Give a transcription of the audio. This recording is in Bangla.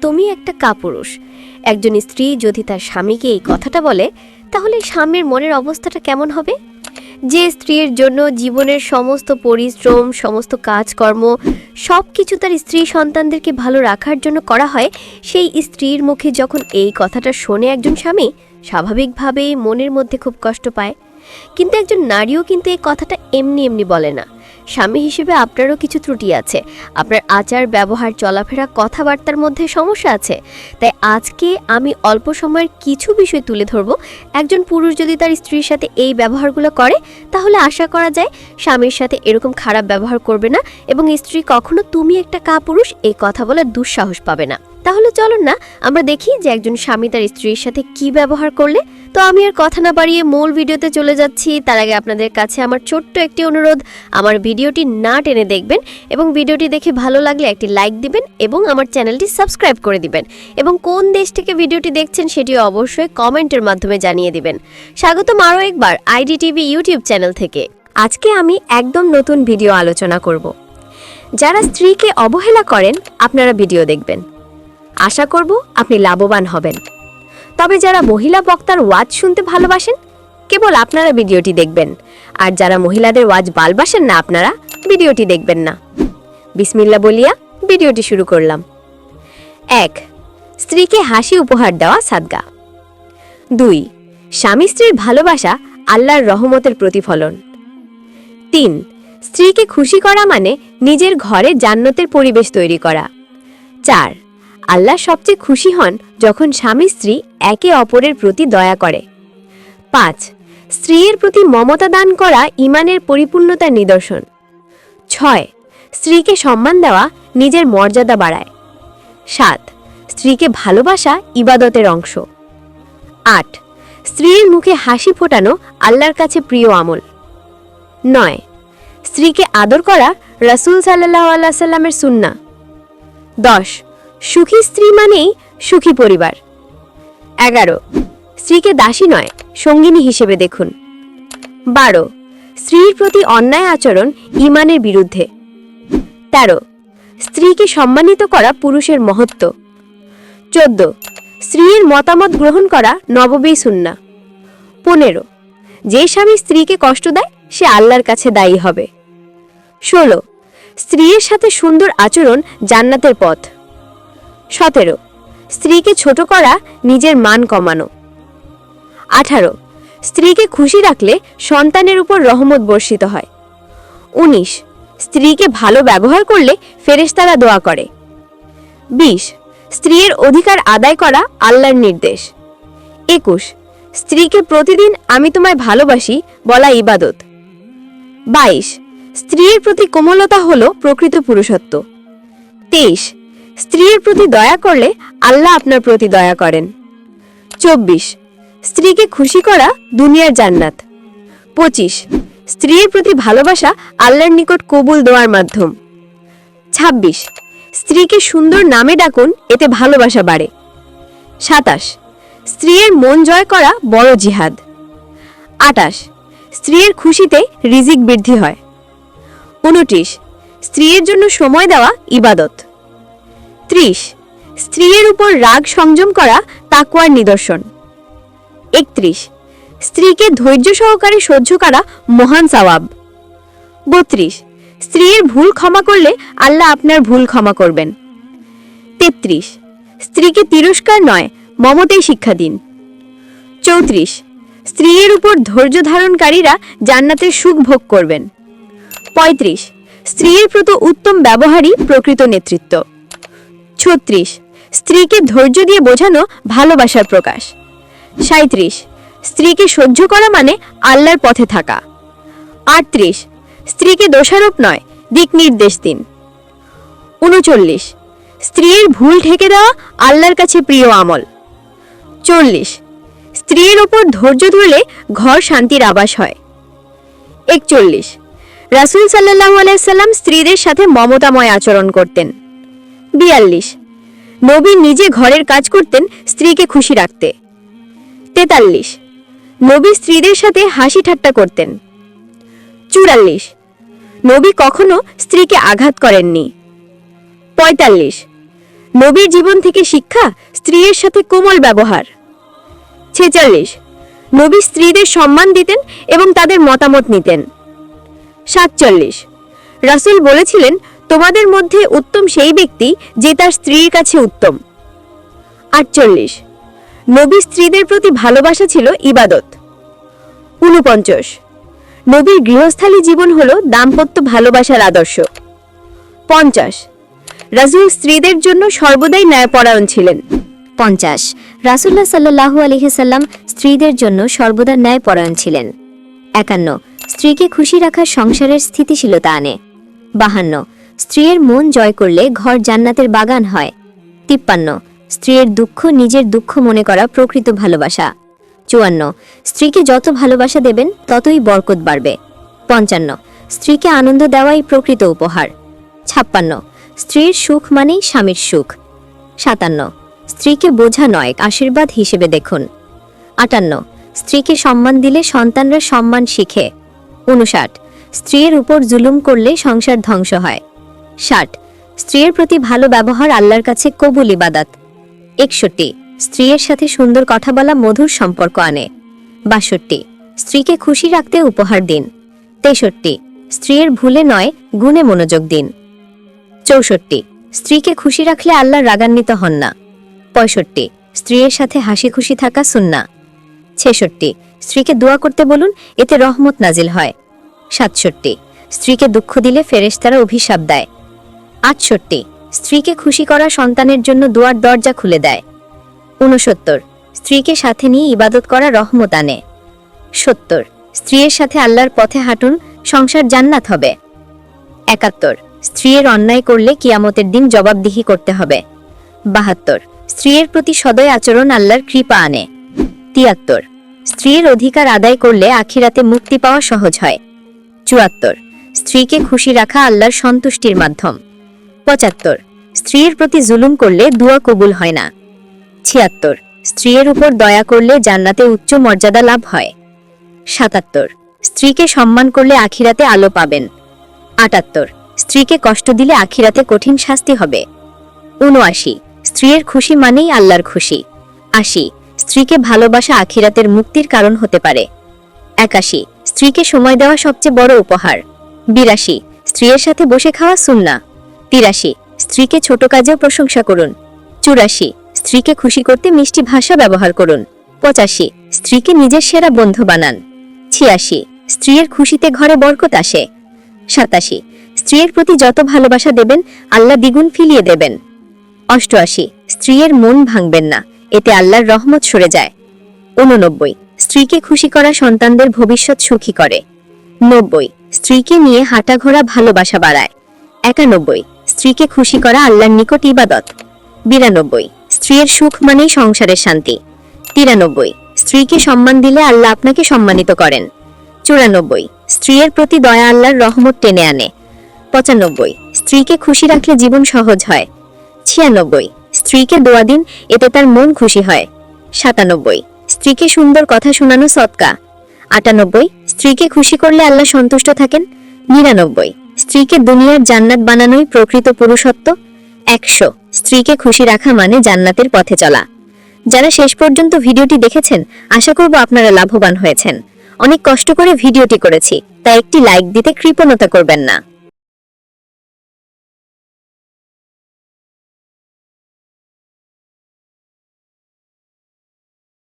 তুমি একটা কাপুরুষ। একজন স্ত্রী যদি তার স্বামীকে এই কথাটা বলে, তাহলে স্বামীর মনের অবস্থাটা কেমন হবে? যে স্ত্রীর জন্য জীবনের সমস্ত পরিশ্রম, সমস্ত কাজকর্ম সব কিছু তার স্ত্রী সন্তানদেরকে ভালো রাখার জন্য করা হয়, সেই স্ত্রীর মুখে যখন এই কথাটা শোনে একজন স্বামী, স্বাভাবিকভাবেই মনের মধ্যে খুব কষ্ট পায়। কিন্তু একজন নারীও কিন্তু এই কথাটা এমনি এমনি বলে না। স্বামী হিসেবে আপনারও কিছু ত্রুটি আছে। আপনার আচার, ব্যবহার, চলাফেরা, কথাবার্তার মধ্যে সমস্যা আছে। তাই আজকে আমি অল্প সময়ের কিছু বিষয় তুলে ধরব। একজন পুরুষ যদি তার স্ত্রীর সাথে এই ব্যবহারগুলো করে, তাহলে আশা করা যায় স্বামীর সাথে এরকম খারাপ ব্যবহার করবে না এবং স্ত্রী কখনো তুমি একটা কাপুরুষ এই কথা বলার দুঃসাহস পাবে না। তাহলে চলুন না, আমরা দেখি যে একজন স্বামী তার স্ত্রীর সাথে কি ব্যবহার করলে। তো আমি আর কথা না বাড়িয়ে মূল ভিডিওতে চলে যাচ্ছি। তার আগে আপনাদের কাছে আমার ছোট্ট একটি অনুরোধ, আমার ভিডিওটি না টেনে দেখবেন এবং ভিডিওটি দেখে ভালো লাগলে একটি লাইক দিবেন এবং আমার চ্যানেলটি সাবস্ক্রাইব করে দিবেন এবং কোন দেশ থেকে ভিডিওটি দেখছেন সেটি অবশ্যই কমেন্টের মাধ্যমে জানিয়ে দিবেন। স্বাগতম আরও একবার আইডি টিভি ইউটিউব চ্যানেল থেকে। আজকে আমি একদম নতুন ভিডিও আলোচনা করব। যারা স্ত্রীকে অবহেলা করেন, আপনারা ভিডিও দেখবেন। আশা করব আপনি লাভবান হবেন। তবে যারা মহিলা বক্তার ওয়াজ শুনতে ভালোবাসেন, কেবল আপনারা ভিডিওটি দেখবেন। আর যারা মহিলাদের ওয়াজ ভালবাসেন না আপনারা, ভিডিওটি দেখবেন না। বিসমিল্লা বলিয়া ভিডিওটি শুরু করলাম। এক, স্ত্রীকে হাসি উপহার দেওয়া সাদগা। দুই, স্বামী স্ত্রীর ভালোবাসা আল্লাহর রহমতের প্রতিফলন। তিন, স্ত্রীকে খুশি করা মানে নিজের ঘরে জান্নতের পরিবেশ তৈরি করা। চার আল্লাহ সবচেয়ে খুশি হন যখন স্বামী স্ত্রী একে অপরের প্রতি দয়া করে। পাঁচ, স্ত্রীর প্রতি মমতা দান করা ইমানের পরিপূর্ণতার নিদর্শন। ছয়, স্ত্রীকে সম্মান দেওয়া নিজের মর্যাদা বাড়ায়। সাত, স্ত্রীকে ভালোবাসা ইবাদতের অংশ। আট, স্ত্রীর মুখে হাসি ফোটানো আল্লাহর কাছে প্রিয় আমল। নয়, স্ত্রীকে আদর করা রাসূল সাল্লাহ আল্লাহ সাল্লামের সুন্না দশ সুখী স্ত্রী মানেই সুখী পরিবার। এগারো, স্ত্রীকে দাসী নয়, সঙ্গিনী হিসেবে দেখুন। বারো, স্ত্রীর প্রতি অন্যায় আচরণ ইমানের বিরুদ্ধে। তেরো, স্ত্রীকে সম্মানিত করা পুরুষের মহত্ব। চোদ্দ, স্ত্রীর মতামত গ্রহণ করা নববী সুন্না পনেরো, যে স্বামী স্ত্রীকে কষ্ট দেয়, সে আল্লাহর কাছে দায়ী হবে। ষোলো, স্ত্রীর সাথে সুন্দর আচরণ জান্নাতের পথ। সতেরো। স্ত্রীকে ছোট করা, নিজের মান কমানো। আঠারো। স্ত্রীকে খুশি রাখলে সন্তানের উপর রহমত বর্ষিত হয়। উনিশ। স্ত্রীকে ভালো ব্যবহার করলে ফেরেশতারা দোয়া করে। বিশ। স্ত্রীর অধিকার আদায় করা আল্লাহর নির্দেশ। একুশ। স্ত্রীকে প্রতিদিন আমি তোমায় ভালোবাসি বলা ইবাদত। বাইশ। স্ত্রীর প্রতি কোমলতা হল প্রকৃত পুরুষত্ব। তেইশ। স্ত্রীর প্রতি দয়া করলে আল্লাহ আপনার প্রতি দয়া করেন। চব্বিশ, স্ত্রীকে খুশি করা দুনিয়ার জান্নাত। পঁচিশ, স্ত্রীর প্রতি ভালোবাসা আল্লাহর নিকট কবুল দেওয়ার মাধ্যম। ছাব্বিশ, স্ত্রীকে সুন্দর নামে ডাকুন, এতে ভালোবাসা বাড়ে। সাতাশ, স্ত্রীর মন জয় করা বড় জিহাদ। আটাশ স্ত্রীর খুশিতে রিজিক বৃদ্ধি হয়। উনত্রিশ, স্ত্রীর জন্য সময় দেওয়া ইবাদত। ত্রিশ। স্ত্রীর উপর রাগ সংযম করা তাকুয়ার নিদর্শন। একত্রিশ। স্ত্রীকে ধৈর্য সহকারে সহ্য করা মহান সওয়াব। বত্রিশ। স্ত্রীর ভুল ক্ষমা করলে আল্লাহ আপনার ভুল ক্ষমা করবেন। তেত্রিশ। স্ত্রীকে তিরস্কার নয় মমতেই শিক্ষা দিন। চৌত্রিশ। স্ত্রীর উপর ধৈর্য ধারণকারীরা জান্নাতের সুখ ভোগ করবেন। পঁয়ত্রিশ। স্ত্রীর প্রতি উত্তম ব্যবহারই প্রকৃত নেতৃত্ব। ছত্রিশ। স্ত্রীকে ধৈর্য দিয়ে বোঝানো ভালোবাসার প্রকাশ। সাঁত্রিশ স্ত্রীকে সহ্য করা মানে আল্লাহর পথে থাকা। আটত্রিশ। স্ত্রীকে দোষারোপ নয়, দিক নির্দেশ দিন। উনচল্লিশ। স্ত্রীর ভুল ঢেকে দেওয়া আল্লাহর কাছে প্রিয় আমল। চল্লিশ। স্ত্রীর ওপর ধৈর্য ধরলে ঘর শান্তির আবাস হয়। একচল্লিশ। রাসুল সাল্লাহ আলাইসাল্লাম স্ত্রীদের সাথে মমতাময় আচরণ করতেন। বিয়াল্লিশ। নবী নিজে ঘরের কাজ করতেন স্ত্রীকে খুশি রাখতে। তেতাল্লিশ। নবী স্ত্রীদের সাথে হাসি ঠাট্টা করতেন। চুরাল্লিশ। নবী কখনো স্ত্রীকে আঘাত করেননি। পঁয়তাল্লিশ। নবীর জীবন থেকে শিক্ষা স্ত্রীর সাথে কোমল ব্যবহার। ছেচল্লিশ। নবী স্ত্রীদের সম্মান দিতেন এবং তাদের মতামত নিতেন। সাতচল্লিশ। রাসূল বলেছিলেন তোমাদের মধ্যে উত্তম সেই ব্যক্তি যে তার স্ত্রীর কাছে উত্তম। আটচল্লিশ। নবী স্ত্রীদের প্রতি ভালোবাসা ছিল ইবাদত। উনপঞ্চাশ। নবীর গৃহস্থালী জীবন হল দাম্পত্য ভালোবাসার আদর্শ। পঞ্চাশ। রাসূল স্ত্রীদের জন্য সর্বদাই ন্যায়পরায়ণ ছিলেন। পঞ্চাশ। রাসুল্লাহ সাল্লাহু আলহিসাল্লাম স্ত্রীদের জন্য সর্বদা ন্যায়পরায়ণ ছিলেন। একান্ন। স্ত্রীকে খুশি রাখার সংসারের স্থিতিশীলতা আনে। বাহান্ন। স্ত্রীর মন জয় করলে ঘর জান্নাতের বাগান হয়। তিপ্পান্ন, স্ত্রীর দুঃখ নিজের দুঃখ মনে করা প্রকৃত ভালোবাসা। চুয়ান্ন, স্ত্রীকে যত ভালোবাসা দেবেন, ততই বরকত বাড়বে। পঞ্চান্ন, স্ত্রীকে আনন্দ দেওয়াই প্রকৃত উপহার। ছাপ্পান্ন, স্ত্রীর সুখ মানেই স্বামীর সুখ। সাতান্ন, স্ত্রীকে বোঝা নয়, আশীর্বাদ হিসেবে দেখুন। আটান্ন, স্ত্রীকে সম্মান দিলে সন্তানরা সম্মান শিখে। উনষাট স্ত্রীর উপর জুলুম করলে সংসার ধ্বংস হয়। ষাট। স্ত্রীর প্রতি ভালো ব্যবহার আল্লাহর কাছে কবুল ইবাদাত। একষট্টি। স্ত্রীর সাথে সুন্দর কথা বলা মধুর সম্পর্ক আনে। বাষট্টি। স্ত্রীকে খুশি রাখতে উপহার দিন। তেষট্টি। স্ত্রীর ভুলে নয়, গুণে মনোযোগ দিন। চৌষট্টি। স্ত্রীকে খুশি রাখলে আল্লাহ রাগান্বিত হন না। পঁয়ষট্টি। স্ত্রীর সাথে হাসি খুশি থাকা সুন্না ছেষট্টি। স্ত্রীকে দোয়া করতে বলুন, এতে রহমত নাজিল হয়। সাতষট্টি। স্ত্রীকে দুঃখ দিলে ফেরেশতারা অভিশাপ দেয়। আটষট্টি। স্ত্রীকে খুশি করা সন্তানের জন্য দুয়ার দরজা খুলে দেয়। ঊনসত্তর। স্ত্রীকে সাথে নিয়ে ইবাদত করা রহমত আনে। সত্তর। স্ত্রীর সাথে আল্লাহর পথে হাঁটুন সংসার জান্নাত হবে। একাত্তর। স্ত্রীর অন্যায় করলে কিয়ামতের দিন জবাবদিহি করতে হবে। বাহাত্তর। স্ত্রীর প্রতি সদয় আচরণ আল্লাহর কৃপা আনে। তিয়াত্তর। স্ত্রীর অধিকার আদায় করলে আখিরাতে মুক্তি পাওয়া সহজ হয়। চুয়াত্তর। স্ত্রীকে খুশি রাখা আল্লাহর সন্তুষ্টির মাধ্যম। পঁচাত্তর। স্ত্রীর প্রতি জুলুম করলে দুয়া কবুল হয় না। ছিয়াত্তর। স্ত্রীর উপর দয়া করলে জান্নাতে উচ্চ মর্যাদা লাভ হয়। সাতাত্তর। স্ত্রীকে সম্মান করলে আখিরাতে আলো পাবেন। আটাত্তর। স্ত্রীকে কষ্ট দিলে আখিরাতে কঠিন শাস্তি হবে। উনআশি। স্ত্রীর খুশি মানেই আল্লাহর খুশি। আশি। স্ত্রীকে ভালোবাসা আখিরাতের মুক্তির কারণ হতে পারে। একাশি। স্ত্রীকে সময় দেওয়া সবচেয়ে বড় উপহার। বিরাশি। স্ত্রীর সাথে বসে খাওয়া সুন্না তিরাশি। স্ত্রীকে ছোট কাজেও প্রশংসা করুন। চুরাশি। স্ত্রীকে খুশি করতে মিষ্টি ভাষা ব্যবহার করুন। পঁচাশি। স্ত্রীকে নিজের সেরা বন্ধু বানান। ছিয়াশি। স্ত্রীর খুশিতে ঘরে বরকত আসে। সাতাশি। স্ত্রীর প্রতি যত ভালোবাসা দেবেন, আল্লাহ দ্বিগুণ ফিলিয়ে দেবেন। অষ্টআশি। স্ত্রীর মন ভাঙবেন না, এতে আল্লাহর রহমত সরে যায়। উননব্বই। স্ত্রীকে খুশি করা সন্তানদের ভবিষ্যৎ সুখী করে। নব্বই। স্ত্রীকে নিয়ে হাঁটা ঘোরা ভালোবাসা বাড়ায়। একানব্বই। স্ত্রীকে খুশি করা আল্লাহর নিকট ইবাদত। বিরানব্বই। স্ত্রীর সুখ মানেই সংসারের শান্তি। তিরানব্বই। স্ত্রীকে সম্মান দিলে আল্লাহ আপনাকে সম্মানিত করেন। চুরানব্বই। স্ত্রীর প্রতি দয়া আল্লাহর রহমত টেনে আনে। পঁচানব্বই। স্ত্রীকে খুশি রাখলে জীবন সহজ হয়। ছিয়ানব্বই। স্ত্রীকে দোয়া দিন, এতে তার মন খুশি হয়। সাতানব্বই। স্ত্রীকে সুন্দর কথা শোনানো সৎকা। আটানব্বই। স্ত্রীকে খুশি করলে আল্লাহ সন্তুষ্ট থাকেন। নিরানব্বই। স্ত্রীকে দুনিয়ার জান্নাত বানানোই প্রকৃত পুরুষত্ব। একশো, স্ত্রীকে খুশি রাখা মানে জান্নাতের পথে চলা। যারা শেষ পর্যন্ত ভিডিওটি দেখেছেন, আশা করব আপনারা লাভবান হয়েছেন। অনেক কষ্ট করে ভিডিওটি করেছি, তাই একটি লাইক দিতে কৃপণতা করবেন না।